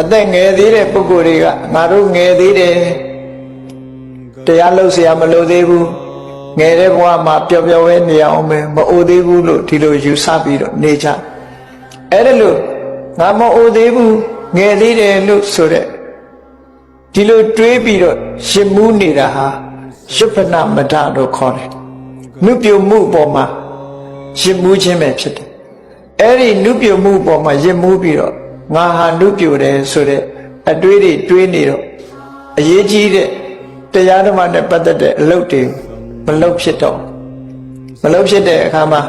အသက်ငယ်သေးတဲ့ပုဂ္ဂိုလ်တွေကငါတို့ငယ်သေးတယ်တရားလို့เสียမလို့သေးဘူးငယ်တဲ့ဘဝမှာပျော်ပျော်ဝဲနေအောင်ပဲမအိုသေးဘူးလို့ဒီလိုယူဆပြီးတော့နေကြအဲ့ဒါလို့ငါမအိုသေးဘူးငယ်သေးတယ်လို့ဆိုတဲ့ဒီလိုတွေးပြီးတော့ရှင်မူးနေတာဟာရုပ်ပနမထလို့ခေါ်တယ်နုပြုမှုအပေါ်မှာရှင်မူးခြင်းပဲဖြစ်တယ်အဲ့ဒီနုပြုမှုအပေါ်မှာရင်မူးပြီးတော့ ငါဟာနုပြုတယ်ဆိုတဲ့အတွေးတွေတွေးနေတော့အရေးကြီးတဲ့တရားဓမ္မနဲ့ပတ်သက်တဲ့အလုပ်တွေမလုပ်ဖြစ်တော့မလုပ်ဖြစ်တဲ့အခါမှာ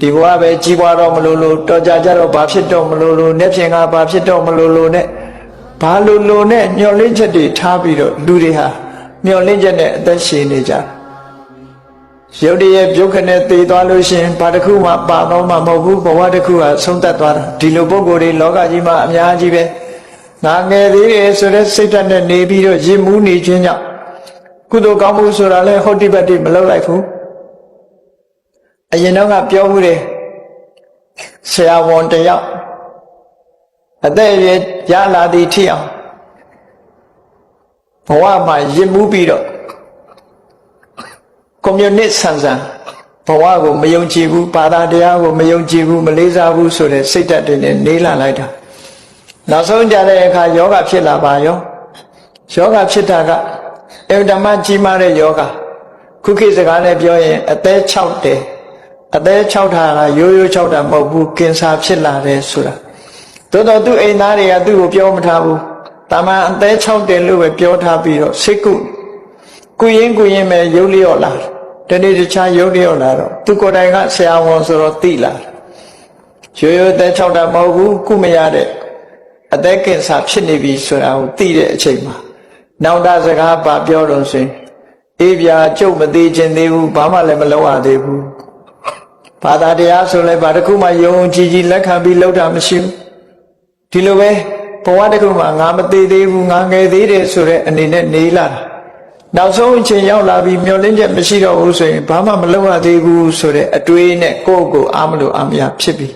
ဒီဘဝပဲကြီးပွားတော့မလို့လို့တော်ကြကြတော့ဘာဖြစ်တော့မလို့လို့နေ့ဖြင့်ကဘာဖြစ်တော့မလို့လို့နဲ့ဘာလို့လို့နဲ့မျောလင့်ချက်တွေထားပြီးတော့လူတွေဟာမျောလင့်ချက်နဲ့အသက်ရှင်နေကြတယ် ရုပ်တရက်ပြုတ်ခနဲ့တည်သွားလို့ရှရင်ဘာတစ်ခုမှပါတော့မှမဟုတ်ဘူးဘဝတစ်ခုဟာဆုံးသက်သွားတာဒီလိုပုံကိုယ်တွေလောကကြီးမှာအများကြီးပဲငါငယ်သေးတယ်ဆိုတဲ့စိတ်ဓာတ်နဲ့နေပြီးတော့ရင်မူးနေခြင်းကြောင့်ကုသိုလ်ကောင်းမှုဆိုတာလဲဟုတ်တိပတ်တိမလုပ်လိုက်ဘူးအရင်တော့ကပြောမှုတယ်ဆရာဝန်တယောက်အသက်အရွယ်ရလာသည်ထိအောင်ဘဝမှာရင်မူးပြီးတော့ ကွန်မြူနစ်ဆန်ဆန်ဘဝကိုမယုံကြည်ဘူးဘာသာတရားကိုမယုံကြည်ဘူးမလေးစားဘူးဆိုတဲ့စိတ်ဓာတ်တွေနဲ့နေလာလိုက်တာနောက်ဆုံးကြတဲ့အခါယောဂဖြစ်လာပါရောယောဂဖြစ်တာကအင်တမကြီးမားတဲ့ယောဂခုခေတ်စကားနဲ့ပြောရင်အသက်6တယ်အသက်6တာကရိုးရိုး6တာမဟုတ်ဘူးကင်ဆာဖြစ်လာတယ်ဆိုတာသို့တော့သူ့အိမ်သားတွေကသူ့ကိုပြောမထားဘူးတာမန်အသက်6တယ်လို့ပဲပြောထားပြီးတော့စိတ်ကုကုရင်ကုရင်ပဲရုပ်လျော့လာတယ် တနေ့တခြားရုပ်လျော့လာတော့သူကိုယ်တိုင်ကဆရာဝန်ဆိုတော့သိလာတယ်ရိုးရိုးအသက်6တာမဟုတ်ဘူးကုမရတဲ့အသက်ကင်ဆာဖြစ်နေပြီဆိုတာကိုသိတဲ့အချိန်မှာနောက်တာစကားပါပြောတော့ဆိုရင်အေးပြာကျုပ်မသေးခြင်းသေးဘူးဘာမှလည်းမလုပ်ရသေးဘူးဘာသာတရားဆိုလဲဘာတစ်ခုမှယုံကြည်ကြည်လက်ခံပြီးလုပ်တာမရှိဘူးဒီလိုပဲဘဝတစ်ခုမှာငါမသေးသေးဘူးငါငယ်သေးတယ်ဆိုတဲ့အနေနဲ့နေလာတာ နောက်ဆုံးအချိန်ရောက်လာပြီးမျောလင်းချက်မရှိတော့ဘူးဆိုရင်ဘာမှမလုပ်ရသေးဘူးဆိုတဲ့အတွေးနဲ့ကိုယ့်ကိုယ်အားမလို့အားမရဖြစ်ပြီး